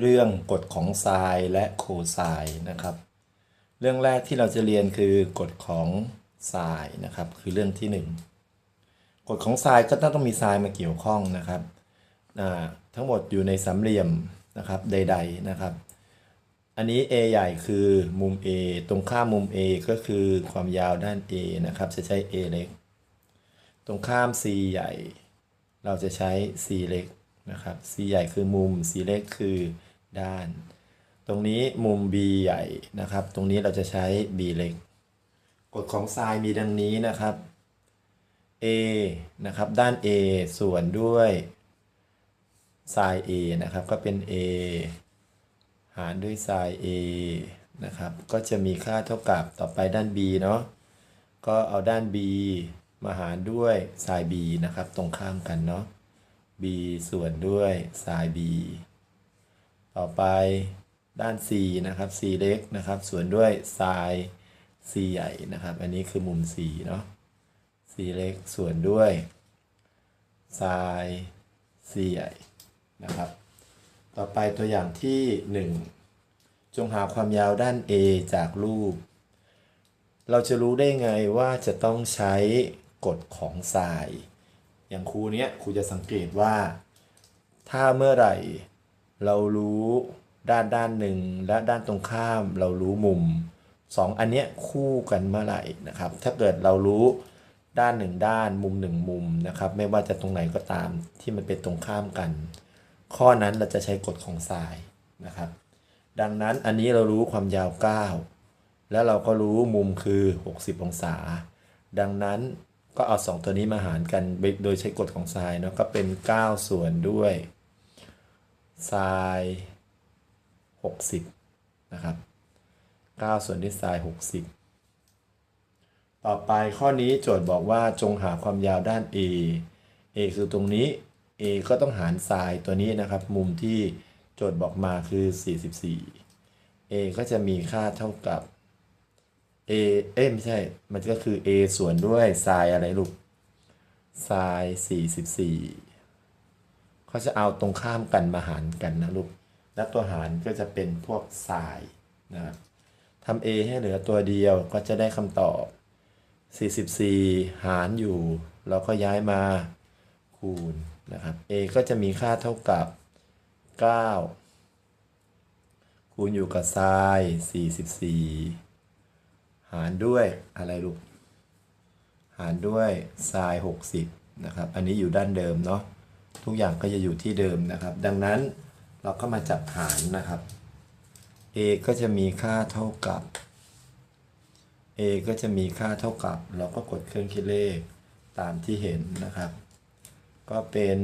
เรื่องกฎของไซน์และโคไซน์นะครับ เรื่องแรกที่เราจะเรียนคือกฎของไซน์นะครับ คือเรื่องที่หนึ่งกฎของไซน์ก็ต้องมีไซน์มาเกี่ยวข้องนะครับทั้งหมดอยู่ในสามเหลี่ยมนะครับใด ๆนะครับ อันนี้ A ใหญ่คือมุม A ตรงข้ามมุม A ก็คือความยาวด้าน A นะครับ จะใช้ A เล็ก ตรงข้าม C ใหญ่ เราจะใช้ C เล็กนะครับ C ใหญ่คือมุม C เล็กคือ ด้าน ตรงนี้มุม B ใหญ่นะครับ ตรงนี้เราจะใช้ B เล็กกฎของไซน์มีดังนี้นะครับ A นะครับด้าน A ส่วนด้วยไซน์ A นะครับก็เป็น A หารด้วยไซน์ A นะครับก็จะมีค่าเท่ากับต่อไปด้าน B เนาะก็เอาด้าน B มาหารด้วยไซน์ B นะครับตรงข้ามกันเนาะ B ส่วนด้วยไซน์ B ต่อไปด้าน C นะครับ C เล็กนะครับ ส่วนด้วยไซน์ C ใหญ่นะครับ อันนี้คือมุม C เนาะ C เล็กส่วนด้วยไซน์ C ใหญ่นะครับ ต่อไปตัวอย่างที่ 1 จงหาความยาวด้าน A จากรูป เราจะรู้ได้ไงว่าจะต้องใช้กฎของไซน์อย่างครูเนี้ยครูจะสังเกตว่า ถ้าเมื่อไหร่ เรารู้ด้านด้านหนึ่งและด้านตรงข้ามเรารู้มุมสองอันเนี้ยคู่กันเมื่อไหร่นะครับ ถ้าเกิดเรารู้ด้านหนึ่งด้านมุมหนึ่งมุมนะครับ ไม่ว่าจะตรงไหนก็ตามที่มันเป็นตรงข้ามกัน ข้อนั้นเราจะใช้กฎของไซน์นะครับ ดังนั้นอันนี้เรารู้ความยาว 9 แล้วเราก็รู้มุมคือ 60 องศา ดังนั้นก็เอา 2 ตัวนี้มาหารกันโดยใช้กฎของไซน์เนาะก็เป็น 9 ส่วนด้วย ไซน์60นะครับ9ส่วนด้วยไซน์60ต่อไปข้อนี้โจทย์บอกว่าจงหาความยาวด้าน A A คือตรงนี้ A ก็ต้องหารไซน์ตัวนี้นะครับ มุมที่โจทย์บอกมาคือ 44 A ก็จะมีค่าเท่ากับ A เอ้ไม่ใช่ มันก็คือ A ส่วนด้วยไซน์อะไรลูกไซน์44 เขาจะเอาตรงข้ามกันมาหารกันนะลูก และตัวหารก็จะเป็นพวกไซน์นะครับทำ A ให้เหลือตัวเดียวก็จะได้คำตอบ 44 หารอยู่ เราก็ย้ายมาคูณนะครับ A ก็จะมีค่าเท่ากับ 9 คูณอยู่กับไซน์44 หารด้วยอะไรลูก หารด้วยไซน์60 นะครับ อันนี้อยู่ด้านเดิมเนาะ ทุกอย่างก็จะอยู่ที่เดิมนะครับ ดังนั้นเราก็มาจับหารนะครับ A ก็จะมีค่าเท่ากับ A ก็จะมีค่าเท่ากับ เราก็กดเครื่องคิดเลขตามที่เห็นนะครับ ก็เป็น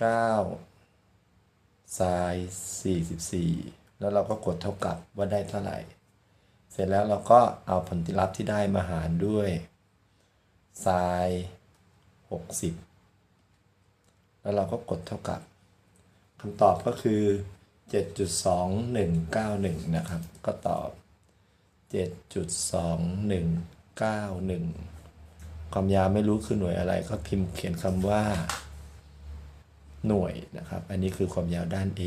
9ไซน์44 แล้วเราก็กดเท่ากับว่าได้เท่าไหร่ เสร็จแล้วเราก็เอาผลลัพธ์ที่ได้มาหารด้วยไซน์ 60 แล้วเราก็กดเท่ากับคำตอบก็คือ 7.2191 นะครับ ก็ตอบ 7.2191 ความยาวไม่รู้คือหน่วยอะไร ก็พิมพ์เขียนคำว่า หน่วยนะครับ อันนี้คือความยาวด้าน A